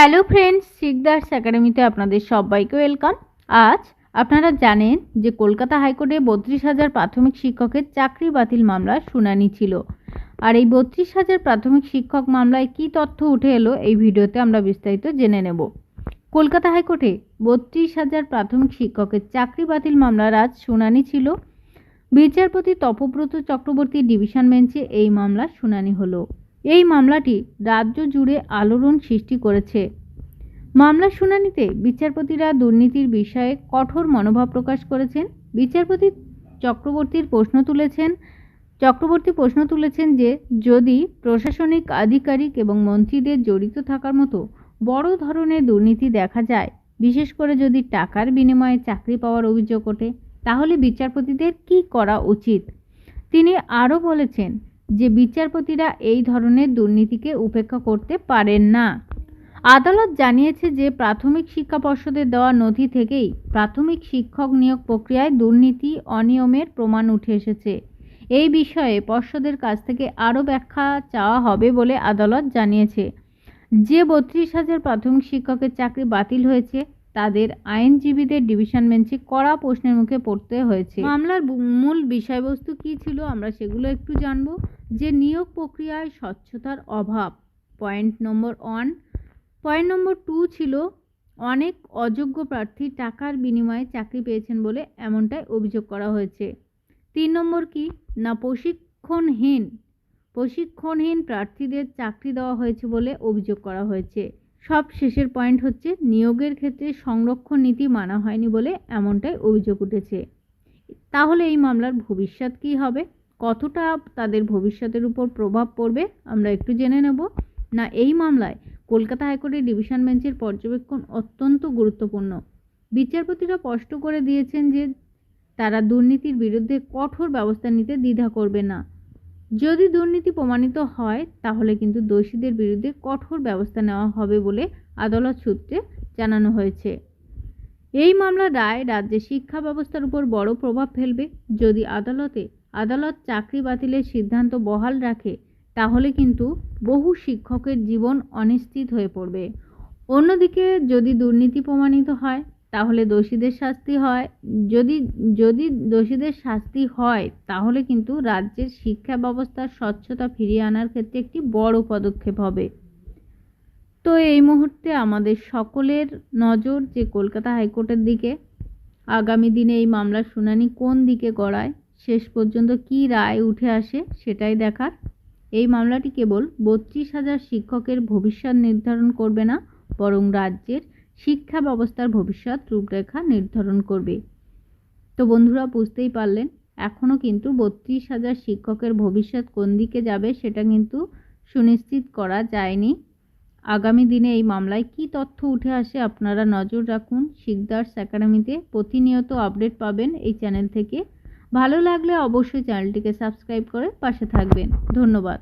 Hello friends, Sikdar's একাডেমিতে আপনাদের সবাইকে ওয়েলকাম। আজ আপনারা জানেন যে কলকাতা হাইকোর্টে বত্রিশ হাজার প্রাথমিক শিক্ষকের চাকরি বাতিল মামলার শুনানি ছিল। আর এই বত্রিশ হাজার প্রাথমিক শিক্ষক মামলায় কী তথ্য উঠে এলো এই ভিডিওতে আমরা বিস্তারিত জেনে নেব। কলকাতা হাইকোর্টে বত্রিশ হাজার প্রাথমিক শিক্ষকের চাকরি বাতিল মামলার আজ শুনানি ছিল। বিচারপতি তপব্রত চক্রবর্তী ডিভিশন বেঞ্চে এই মামলার শুনানি হলো। এই মামলাটি রাজ্য জুড়ে আলোড়ন সৃষ্টি করেছে। মামলার শুনানিতে বিচারপতিরা দুর্নীতির বিষয়ে কঠোর মনোভাব প্রকাশ করেছেন। বিচারপতি চক্রবর্তীর প্রশ্ন তুলেছেন, চক্রবর্তী প্রশ্ন তুলেছেন যে যদি প্রশাসনিক আধিকারিক এবং মন্ত্রীদের জড়িত থাকার মতো বড় ধরনের দুর্নীতি দেখা যায়, বিশেষ করে যদি টাকার বিনিময়ে চাকরি পাওয়ার অভিযোগ ওঠে, তাহলে বিচারপতিদের কী করা উচিত? তিনি আরও বলেছেন যে বিচারপতিরা এই ধরনের দুর্নীতিকে উপেক্ষা করতে পারেন না। আদালত জানিয়েছে যে প্রাথমিক শিক্ষা পর্ষদের দেওয়া নথি থেকেই প্রাথমিক শিক্ষক নিয়োগ প্রক্রিয়ায় দুর্নীতি অনিয়মের প্রমাণ উঠে এসেছে। এই বিষয়ে পর্ষদের কাছ থেকে আরও ব্যাখ্যা চাওয়া হবে বলে আদালত জানিয়েছে। যে বত্রিশ হাজার প্রাথমিক শিক্ষকের চাকরি বাতিল হয়েছে, তাদের আইনজীবীদের ডিভিশন বেঞ্চে কড়া প্রশ্নের মুখে পড়তে হয়েছে। মামলার মূল বিষয়বস্তু কী ছিল, আমরা সেগুলো একটু জানব। যে নিয়োগ প্রক্রিয়ায় স্বচ্ছতার অভাব। Point number one point number two ছিল অনেক অযোগ্য প্রার্থী টাকার বিনিময়ে চাকরি পেয়েছেন বলে এমনটাই অভিযোগ করা হয়েছে। তিন নম্বর কি? না, প্রশিক্ষণহীন। প্রশিক্ষণহীন প্রার্থীদের চাকরি দেওয়া হয়েছে বলে অভিযোগ করা হয়েছে। সব শেষের পয়েন্ট হচ্ছে নিয়োগের ক্ষেত্রে সংরক্ষণ নীতি মানা হয়নি বলে এমনটাই অভিযোগ উঠেছে। তাহলে এই মামলার ভবিষ্যৎ কী হবে? কতটা তাদের ভবিষ্যতের উপর প্রভাব পড়বে আমরা একটু জেনে নেব। না, এই মামলায় কলকাতা হাইকোর্টের ডিভিশন বেঞ্চের পর্যবেক্ষণ অত্যন্ত গুরুত্বপূর্ণ। বিচারপতিরা স্পষ্ট করে দিয়েছেন যে তারা দুর্নীতির বিরুদ্ধে কঠোর ব্যবস্থা নিতে দ্বিধা করবে না। যদি দুর্নীতি প্রমাণিত হয়, তাহলে কিন্তু দোষীদের বিরুদ্ধে কঠোর ব্যবস্থা নেওয়া হবে বলে আদালত সূত্রে জানানো হয়েছে। এই মামলার রায় রাজ্যের শিক্ষা ব্যবস্থার উপর বড় প্রভাব ফেলবে। যদি আদালতে আদালত চাকরি বাতিলের সিদ্ধান্ত বহাল রাখে, তাহলে কিন্তু বহু শিক্ষকের জীবন অনিশ্চিত হয়ে পড়বে। অন্যদিকে যদি দুর্নীতি প্রমাণিত হয়, তাহলে দোষীদের শাস্তি হয়। যদি যদি দোষীদের শাস্তি হয়, তাহলে কিন্তু রাজ্যের শিক্ষা ব্যবস্থার স্বচ্ছতা ফিরিয়ে আনার ক্ষেত্রে একটি বড় পদক্ষেপ হবে। তো এই মুহূর্তে আমাদের সকলের নজর যে কলকাতা হাইকোর্টের দিকে, আগামী দিনে এই মামলার শুনানি কোন দিকে গড়ায় শেষ পর্যন্ত কী রায় উঠে আসে সেটাই দেখার। এই মামলাটি কেবল বত্রিশ হাজার শিক্ষকের ভবিষ্যৎ নির্ধারণ করবে না, বরং রাজ্যের শিক্ষা ব্যবস্থার ভবিষ্যৎ রূপরেখা নির্ধারণ করবে। তো বন্ধুরা, বুঝতেই পারলেন এখনও কিন্তু বত্রিশ হাজার শিক্ষকের ভবিষ্যৎ কোন দিকে যাবে সেটা কিন্তু সুনিশ্চিত করা যায়নি। আগামী দিনে এই মামলায় কী তথ্য উঠে আসে আপনারা নজর রাখুন। শিকদার্স একাডেমিতে প্রতিনিয়ত আপডেট পাবেন এই চ্যানেল থেকে। ভালো লাগলে অবশ্যই চ্যানেলটিকে সাবস্ক্রাইব করে পাশে থাকবেন। ধন্যবাদ।